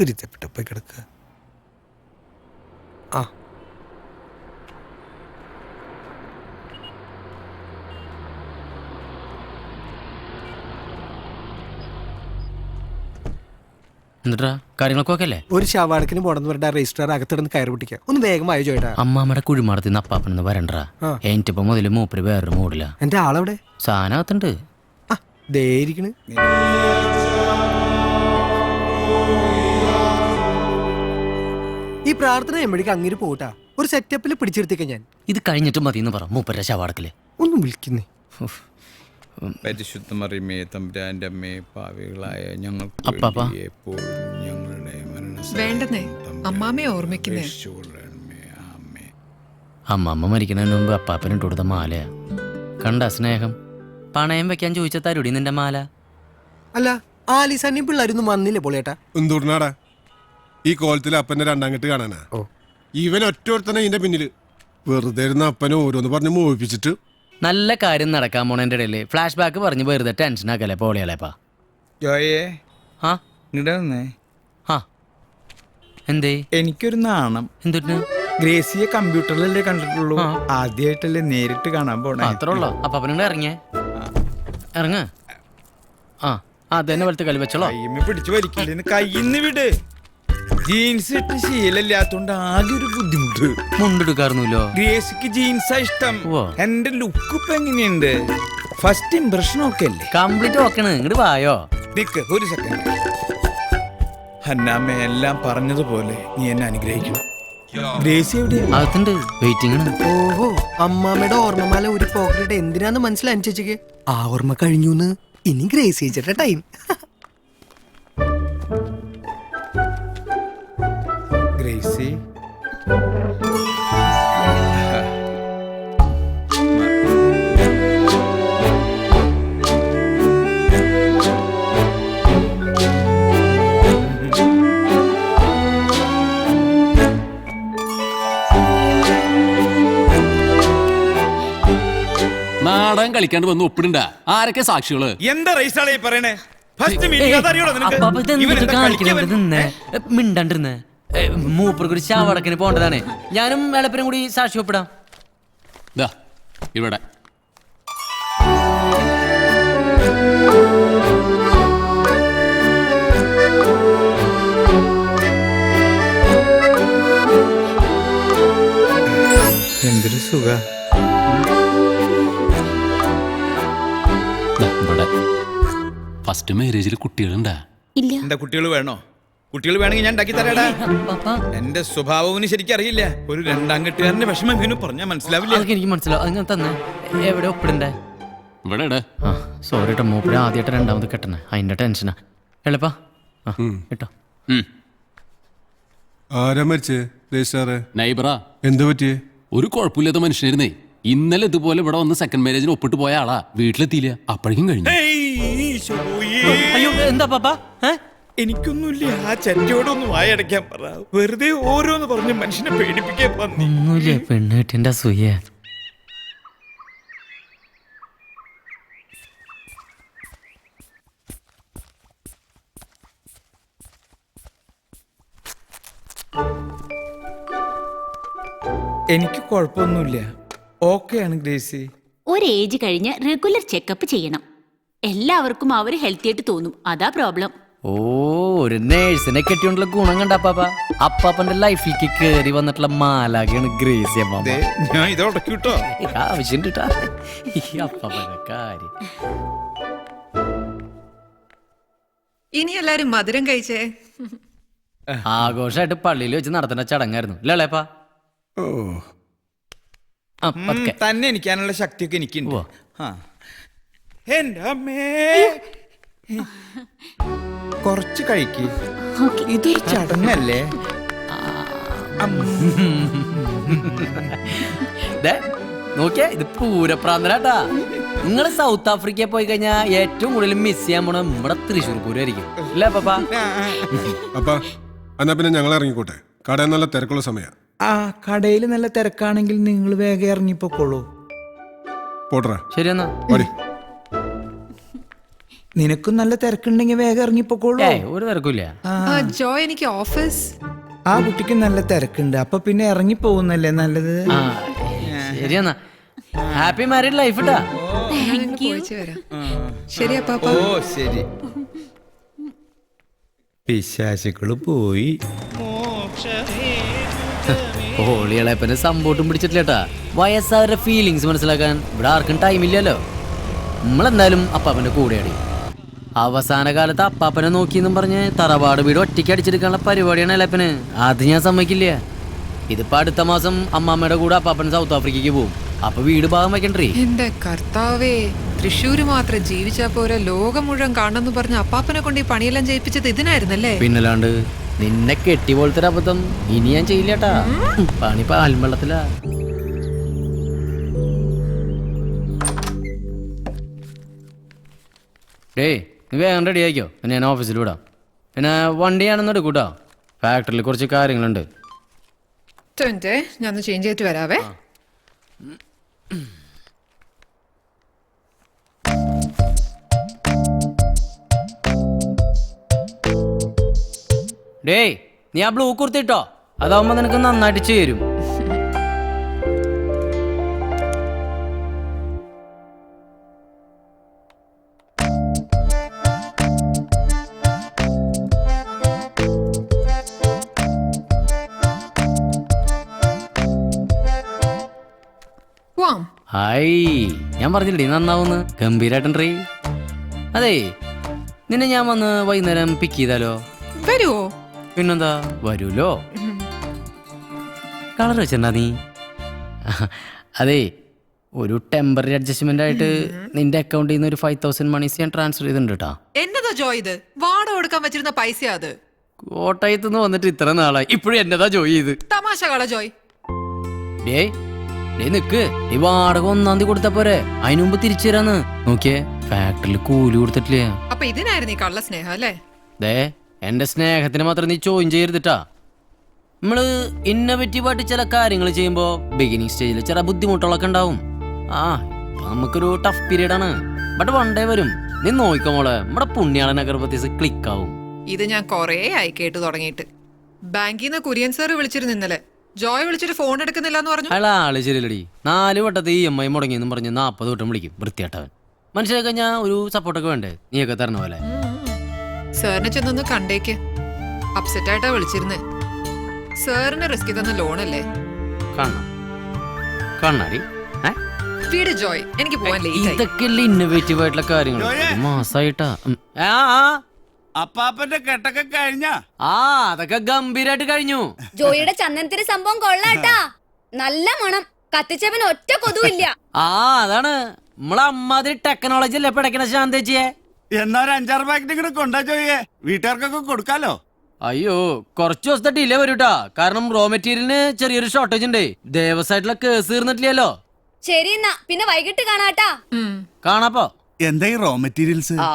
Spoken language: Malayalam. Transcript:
വിരുദ്ധപ്പെട്ട പോയി കിടക്കുക. ആ. എന്നിട്ടാ കാര്യങ്ങളൊക്കെ ഒക്കെ അല്ലേ? ഒരു ശവാടക്കിന് പോണെന്ന് പറഞ്ഞാൽ രജിസ്റ്റർ അകത്തിടന്ന് കയറി പിടിക്കുക. ഒന്ന് വേഗം ആയോ ചോട്ടാ അമ്മാമ്മയുടെ കുഴിമാടത്തിൽ നിന്ന് അപ്പാപ്പനെന്ന് വരണ്ടാ. ആ. എനിട്ടിപ്പോ മുതൽ മൂപ്പര് വേറൊരു മൂടില്ല എന്റെ ആളവിടെ? സാധനം അകത്തുണ്ട്. ആ ദേ ഇരിക്കണ്. പ്രാർത്ഥന എമ്പടിക്ക് അങ്ങനെ പോട്ടാ ഒരു സെറ്റപ്പിൽ പിടിച്ചെടുത്തേക്ക ഞാൻ. ഇത് കഴിഞ്ഞിട്ട് മതി എന്ന് പറ മൂപ്പര ശവാടക്കിൽ. ഒന്നും വിളിക്കുന്നേ. പരിശുദ്ധ മറിമേ തമ്പുരാന്റെ അമ്മേ പാവികളായ ഞങ്ങൾ ഞങ്ങളുടെ അമ്മാമ്മയെ ഓർമ്മിക്കുന്നേ. അമ്മമ്മ മരിക്കുന്നതിന് മുമ്പ് അപ്പാപ്പനിട്ട് കൊടുത്ത മാലയാ. കണ്ട സ്നേഹം. പണയം വെക്കാൻ ചോദിച്ച തരുടി നിന്റെ മാല. അല്ല ആലിസാനി പിള്ളേരൊന്നും വന്നില്ലേ പോളേട്ടാ എന്തുകൊണ്ടാടാ? ഈ കോലത്തിൽ അപ്പന്റെ രണ്ടാം കെട്ട് കാണാനാ. ഇവൻ ഒറ്റ ഇതിന്റെ പിന്നിൽ. വെറുതെ ഇരുന്ന അപ്പനെ ഓരോന്ന് പറഞ്ഞ് മോഹിപ്പിച്ചിട്ട്. നല്ല കാര്യം നടക്കാൻ പോണേന്റെ ഇടയിൽ. ഫ്ലാഷ് ബാക്ക് പറഞ്ഞ് വെറുതെ ടെൻഷൻ ആക്കല്ലേ പോളിയാലേപ്പാ ജോയേ. ആ? ഇങ്ങടെ വന്നേ. ആ. എന്തേ? എനിക്കൊരു നാണം. എന്തിട്ട് ഗ്രേസിയെ കമ്പ്യൂട്ടറിലല്ലേ കണ്ടിട്ടുള്ളൂ. ആദ്യമായിട്ടല്ലേ നേരിട്ട് കാണാൻ പോണേ. അത്രേ അപ്പൊ അവനോട് ഇറങ്ങിയേ. ഇറങ്ങ. ആ അതെന്നെ പോലത്തെ കളി വെച്ചോളോ. കയ്യമ്മ പിടിച്ചു വലിക്കില്ലെന്ന് കയ്യിന്ന് വിട്. ജീൻസ് ഇട്ട് ശീലമില്ലാത്തോണ്ട് ആകെ ഒരു ബുദ്ധിമുട്ട്. മുണ്ടെടുക്കാറുന്നല്ലോ. ഗ്രേസിക്ക് ജീൻസാ ഇഷ്ടം. ഉവ്വ. എന്റെ ലുക്ക് ഇപ്പൊ എങ്ങനെയുണ്ട്? ഫസ്റ്റ് ഇംപ്രഷൻ ഒക്കെ അല്ലേ? കംപ്ലീറ്റ് ഓക്കണ് ഇങ്ങോട്ട് വായോ. നിക്ക് ഒരു സെക്കൻഡ് ഹന്നാമ്മ എല്ലാം പറഞ്ഞതുപോലെ നീ എന്നെ അനുഗ്രഹിക്കണം ഗ്രേസി എവിടെയാ? അകത്തുണ്ട്. വെയിറ്റിംഗ് ആണ്. ഓഹോ അമ്മാമ്മയുടെ ഓർമ്മമാല ഒരു പോക്കറ്റ് എന്തിനാന്ന് മനസ്സിലായി ചേച്ചിക്ക്? ആ ഓർമ്മ കഴിഞ്ഞു ഇനി ഗ്രേസ് ചേച്ചിയുടെ ടൈം നാടകം കളിക്കാണ്ട് വന്ന് ഒപ്പിടണ്ട. ആരൊക്കെ സാക്ഷികൾ? എന്താ റൈസാളെ പറയണേ? ഫസ്റ്റ് മീറ്റിംഗ് നിനക്ക്? ശവടക്കിന് പോണ്ടതാണ്. ഞാനും എളപ്പനും കൂടി സാക്ഷി ഒപ്പിടാം. ദാ ഇവിടെ. എന്തൊരു സുഖ? ഇവിടെ. ഫസ്റ്റ് മാരേജിൽ കുട്ടികളുണ്ടാ? ഇല്ല. എന്താ കുട്ടികൾ വേണോ? കുട്ടികൾ വേണമെങ്കിൽ ഞാൻ ഉണ്ടാക്കി തരാടാ. എന്റെ സ്വഭാവവും ശരിക്കും അറിയില്ല. ഒരു രണ്ടാം കെട്ടുകാരന്റെ വിഷമം ഇവന് പറഞ്ഞാൽ മനസ്സിലാവില്ല. അതൊക്കെ എനിക്ക് മനസ്സിലാവും. അങ്ങനെ തന്നെ. എവിടെ ഒപ്പിടണ്ടേ? ഇവിടെ ഇട്. ആ സോറി കേട്ടോ മൂപ്പര് ആദ്യമായിട്ട് രണ്ടാമത് കെട്ടണേ. അതിന്റെ ടെൻഷനാ എളുപ്പാ. ആ കേട്ടോ ഉം. ആരാ മരിച്ചേ നൈബറാ എന്തു പറ്റിയേ? ഒരു കുഴപ്പമില്ലാത്ത മനുഷ്യനായിരുന്നേ. ഇന്നലെ ഇതുപോലെ ഇവിടെ വന്ന് സെക്കൻഡ് മാരേജിന് ഒപ്പിട്ട് പോയ ആളാ. വീട്ടിലെത്തിയില്ല. അപ്പോഴേക്കും കഴിഞ്ഞു. അയ്യോ എന്താ പാപ്പ? എനിക്കൊന്നുമില്ല. ആ ചറ്റിയോടൊന്നും വായടയ്ക്കാൻ പറ. വെറുതെ ഓരോന്ന് പറഞ്ഞ് മനുഷ്യനെ പേടിപ്പിക്കാൻ പന്നി ഒന്നുമില്ല പെണ്ണ് കിട്ടിന്റെ അസൂയ എനിക്ക് കുഴപ്പമൊന്നുമില്ല. ഓക്കെയാണ് ഗ്രേസി ഒരു ഏജ് കഴിഞ്ഞ് റെഗുലർ ചെക്കപ്പ് ചെയ്യണം. എല്ലാവർക്കും അവർ ഹെൽത്തി ആയിട്ട് തോന്നും. അതാ പ്രോബ്ലം ഓ ഒരു നേഴ്സിനെ കെട്ടിയോണ്ടുള്ള ഗുണം കണ്ട അപ്പാപ്പ അപ്പാപ്പന്റെ ലൈഫിലേക്ക് കേറി വന്നിട്ടുള്ള മാലാകയാണ് ഗ്രേസി അമ്മ ദേ, ഞാൻ ഇത് ഉടക്കി കിട്ടോ ആവശ്യം ഈ അപ്പാപ്പന്റെ കാര്യം. ഇനി എല്ലാരും മധുരം കഴിച്ചേ. ആഘോഷമായിട്ട് പള്ളിയിൽ വെച്ച് നടത്തുന്ന ചടങ്ങായിരുന്നു. ഇല്ലേപ്പാ ഓ ആ പതുക്കെ. തന്നെ എനിക്കാനുള്ള ശക്തിയൊക്കെ എനിക്കുണ്ട്. ഉവ്വ. ആ. എന്റെ അമ്മേ. കുറച്ച് കഴിക്ക്. ഇതൊരു ചടങ്ങല്ലേ ദേ, നോക്കിയേ ഇത് പൂരപ്രാന്തനാട്ടാ. നിങ്ങൾ സൗത്ത് ആഫ്രിക്കയിൽ പോയി കഴിഞ്ഞാൽ ഏറ്റവും കൂടുതൽ മിസ് ചെയ്യാൻ പോണ നമ്മുടെ തൃശ്ശൂർ പൂരായിരിക്കും അല്ലേ പാപ്പ അപ്പാ എന്നാ പിന്നെ ഞങ്ങൾ ഇറങ്ങിക്കോട്ടെ. കടയിൽ നല്ല തിരക്കുള്ള സമയ. ആ കടയിൽ നല്ല തിരക്കാണെങ്കിൽ നിങ്ങൾ വേഗം ഇറങ്ങിപ്പോക്കോളൂ. പോട്ടറാ ഓടി നിനക്കും നല്ല തിരക്കുണ്ടെങ്കിൽ വേഗം ഇറങ്ങിപ്പോക്കോളൂ. ഏയ് ഒരു തിരക്കില്ല ജോയ് എനിക്ക് ഓഫീസ്. ആ കുട്ടിക്ക് നല്ല തിരക്കുണ്ട്. അപ്പൊ പിന്നെ ഇറങ്ങി പോകുന്നല്ലേ നല്ലത്? ആ ശരിയെന്നാ. ഹാപ്പി മാരീഡ് ലൈഫ് ഇട്ടാ ഞാനങ്ങ് പോയിച്ച് വരാം. ശരി അപ്പാപ്പ. ഓ ശരി. പിശാചുക്കൾ പോയി. ഹോളിയളപ്പനെ സമ്പോട്ടും പിടിച്ചിട്ടില്ലേട്ടാ. വയസ്സാവരുടെ ഫീലിങ്സ് മനസ്സിലാക്കാൻ ഇവിടെ ആർക്കും ടൈം ടൈമില്ലല്ലോ നമ്മളെന്തായാലും അപ്പാപ്പന്റെ കൂടെയാടി. അവസാന കാലത്ത് അപ്പാപ്പനെ നോക്കിയെന്നും പറഞ്ഞ് തറവാട് വീട് ഒറ്റയ്ക്ക് അടിച്ചെടുക്കാനുള്ള പരിപാടിയാണ് ഇളപ്പന് അത് ഞാൻ സമ്മതിക്കില്ല. ഇതിപ്പോ അടുത്ത മാസം അമ്മാമ്മയുടെ കൂടെ അപ്പാപ്പൻ സൗത്ത് ആഫ്രിക്കയ്ക്ക് പോകും അപ്പൊ വീട് ഭാഗം വെക്കണ്ടേ എന്റെ കർത്താവേ തൃശ്ശൂര് മാത്രം ജീവിച്ചാ പോരെ ലോകം മുഴുവൻ കാണണമെന്ന് പറഞ്ഞ അപ്പാപ്പനെ കൊണ്ട് ഈ പണിയെല്ലാം ചെയ്യിപ്പിച്ചത് ഇതിനായിരുന്നല്ലേ? പിന്നല്ലാണ്ട് നിന്നെ കെട്ടി പോലത്തെ ഒരു അബദ്ധം ഇനി ഞാൻ ചെയ്യില്ലട്ടാ. പണി പാൽവെള്ളത്തിലാ ഡേയ് നീ വേഗം റെഡി ആയിക്കോ. പിന്നെ ഞാൻ ഓഫീസിൽ വിടാം. പിന്നെ വണ്ടിയാണെന്ന് എടുക്കൂട്ടോ. ഫാക്ടറിയിൽ കുറച്ച് കാര്യങ്ങളുണ്ട്. ഞാൻ ചേഞ്ച് ചെയ്തിട്ട് വരാവേ. ഡേയ് നീ ആ ബ്ലൂ കുർത്തിട്ടോ അതാവുമ്പോ നിനക്ക് നന്നായിട്ട് ചേരും. ഹായ് ഞാൻ പറഞ്ഞില്ലേ നന്നാവുന്ന്? ഗംഭീരായിട്ടുണ്ട് അതെ നിന്നെ ഞാൻ വന്ന് വൈകുന്നേരം പിക്ക് ചെയ്താലോ? വരുവോ? പിന്നെന്താ? വരൂലോ? കളർ വെച്ചിട്ടുണ്ടാ നീ? അതെ ഒരു ടെമ്പററി അഡ്ജസ്റ്റ്മെന്റ് ആയിട്ട് നിന്റെ അക്കൗണ്ടിൽ നിന്ന് ഒരു ഫൈവ് തൗസൻഡ് മണീസ് ഞാൻ ട്രാൻസ്ഫർ ചെയ്തിട്ടുണ്ട് കേട്ടോ എന്നതാ ജോയ് ഇത്? വാടക കൊടുക്കാൻ വെച്ചിരുന്ന പൈസ അത്? കോട്ടയത്ത് നിന്ന് വന്നിട്ട് ഇത്ര നാളായി. ഇപ്പോഴും എന്നതാ ജോയി ഇത്? തമാശ കള ജോയ്. ഡേ ഡേ നിക്ക്. ഈ വാടക ഒന്നാം തീയതി കൊടുത്താ പോരെ. അതിനു മുമ്പ് തിരിച്ചു തരാന്ന്. നോക്കിയേ ഫാക്ടറിയിൽ കൂലി കൊടുത്തിട്ടില്ല? അപ്പൊ ഇതിനായിരുന്നു ഈ കള്ള സ്നേഹം അല്ലേ? ദേ എന്റെ സ്നേഹത്തിന് മാത്രം നീ ചോദ്യം ചെയ്യരുതിട്ടാ. നമ്മൾ ഇന്നോവേറ്റീവായിട്ട് ചില കാര്യങ്ങൾ ചെയ്യുമ്പോൾ ബിഗിനിങ് സ്റ്റേജിൽ ചില ബുദ്ധിമുട്ടുകളൊക്കെ ഉണ്ടാവും. ആ ഇപ്പൊ നമുക്കൊരു ടഫ് പീരീഡ് ആണ്. ബട്ട് വൺ ഡേ വരും. നീ നോക്കോ മോളെ നമ്മുടെ പുണ്യാളൻ അഗർബത്തീസ് ക്ലിക്ക് ആവും. ഇത് ഞാൻ കൊറേ ആയി കേട്ട് തുടങ്ങിയിട്ട്. ബാങ്കിൽ നിന്ന് കുര്യൻ സാറ് വിളിച്ചിരുന്നു ഇന്നലെ. ജോയ് വിളിച്ചിട്ട് ഫോൺ എടുക്കുന്നില്ല എന്ന് പറഞ്ഞു. അയാൾ ആൾ ശരിയല്ലടി. നാല് വട്ടത്തെ ഇ എം ഐ മുടങ്ങിയെന്നും പറഞ്ഞ് നാൽപ്പത് വട്ടം വിളിക്കും വൃത്തിയാട്ടവൻ മനുഷ്യരൊക്കെ കഴിഞ്ഞാൽ ഒരു സപ്പോർട്ടൊക്കെ വേണ്ടേ? നീയൊക്കെ തരണ പോലെ. സാറിനെ ചെന്നൊന്ന് കണ്ടേക്ക്. അപ്സെറ്റ് ആയിട്ടാ വിളിച്ചിരുന്നേ. സാറിന് റിസ്ക് തന്ന ലോണല്ലേ? വീട് ജോയ് എനിക്ക് പോവാൻ ലേറ്റ് ആയി. ഇതൊക്കെ ഇന്നോവേറ്റീവ് ആയിട്ടുള്ള കാര്യങ്ങൾ? ഒരു മാസായിട്ടാ. ആ ആ. അപ്പാപ്പന്റെ കെട്ടൊക്കെ കഴിഞ്ഞ? ആ അതൊക്കെ ഗംഭീരായിട്ട് കഴിഞ്ഞു. ജോയിയുടെ ചന്ദനത്തിന് സംഭവം കൊള്ളാട്ടാ. നല്ല മണം. കത്തിച്ചവൻ ഒറ്റ കൊതുവില്ല. ആ അതാണ്. നമ്മളെ അമ്മാതിരി ടെക്നോളജി അല്ലേ പിടക്കണ ശാന്തേച്ചിയെ? എന്നാ ഒരു അഞ്ചാറ് പാക്കറ്റ് ഇങ്ങോട്ട് കൊണ്ടാ ചോയ്യേ വീട്ടുകാർക്കൊക്കെ കൊടുക്കാലോ. അയ്യോ കുറച്ച് ദിവസത്തെ ഡിലേ വരൂട്ടാ കാരണം റോ മെറ്റീരിയലിന് ചെറിയൊരു ഷോർട്ടേജ് ഉണ്ട് ദേവസായിട്ടുള്ള കേസ് തീർന്നിട്ടില്ലല്ലോ. ശരി എന്നാ പിന്നെ വൈകിട്ട് കാണാട്ടാ. കാണാപ്പോ എന്താ ഈ റോ മെറ്റീരിയൽസ് ആ.